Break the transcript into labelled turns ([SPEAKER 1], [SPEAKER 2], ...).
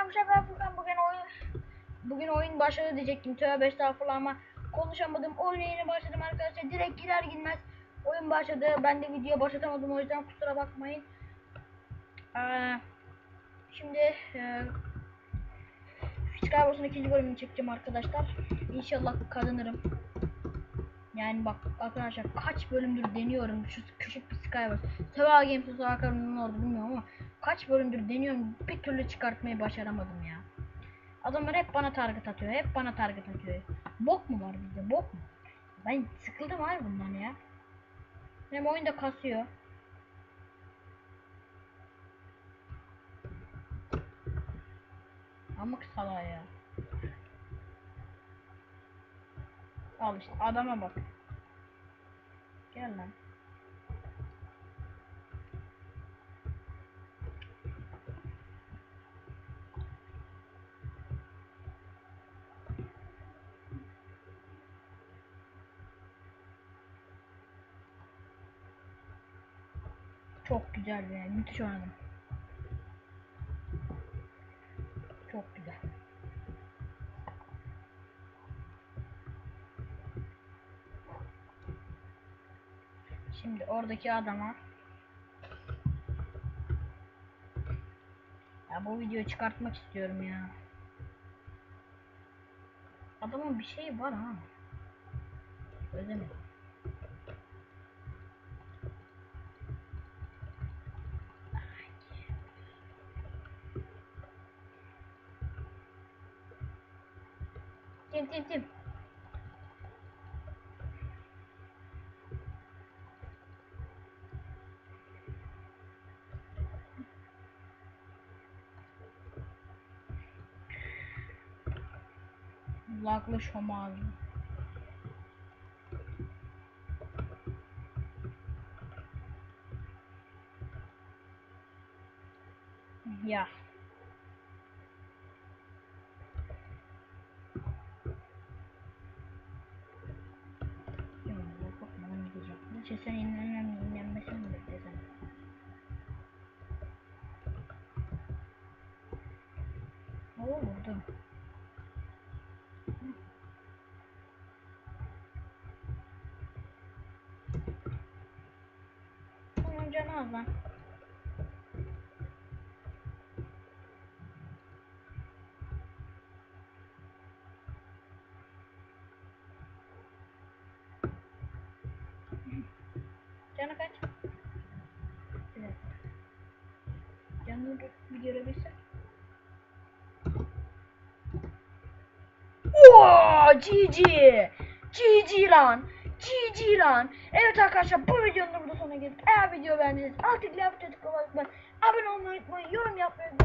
[SPEAKER 1] ben bu sefer Furkan bugün oyun bugün oyun başladı diyecektim. Tövbe estağfurullah ama konuşamadım. Oyuna yeni başladım arkadaşlar. Direkt girer girmez oyun başladı. Ben de video başlatamadım o yüzden kusura bakmayın. Ee, şimdi e, Skywars'ın ikinci bölümünü çekeceğim arkadaşlar. İnşallah kazanırım. Yani bak arkadaşlar kaç bölümdür deniyorum şu küçük bir Skywars. Seva Games'e Savakar'ın ne oldu bilmiyorum ama kaç bölümdür deniyorum bir türlü çıkartmayı başaramadım ya. Adamlar hep bana target atıyor, hep bana target atıyor. Bok mu var bizde, bok mu? Ben sıkıldım abi bundan ya. Hem oyun da kasıyor. Amık salağı ya. Al işte adama bak. Gel lan. Çok güzel yani müthiş oynadım. Çok güzel. Şimdi oradaki adama Ya bu videoyu çıkartmak istiyorum ya. Adamın bir şeyi var ha. Ödemedim. тим, тим, тим. Lakmış homaj. Yeah. Cesare inanın dinlenmesini mi beklesem? Oo burada. Bunun canı az lan. Kaç? Dakika. Canını bir, görebilsem. Oo, GG. GG lan. GG lan. Evet arkadaşlar bu videonun da burada sonuna geldik. Eğer video beğendiyseniz alt tıklayıp tıklamayı unutmayın. Abone olmayı unutmayın. Yorum yapmayı unutmayın.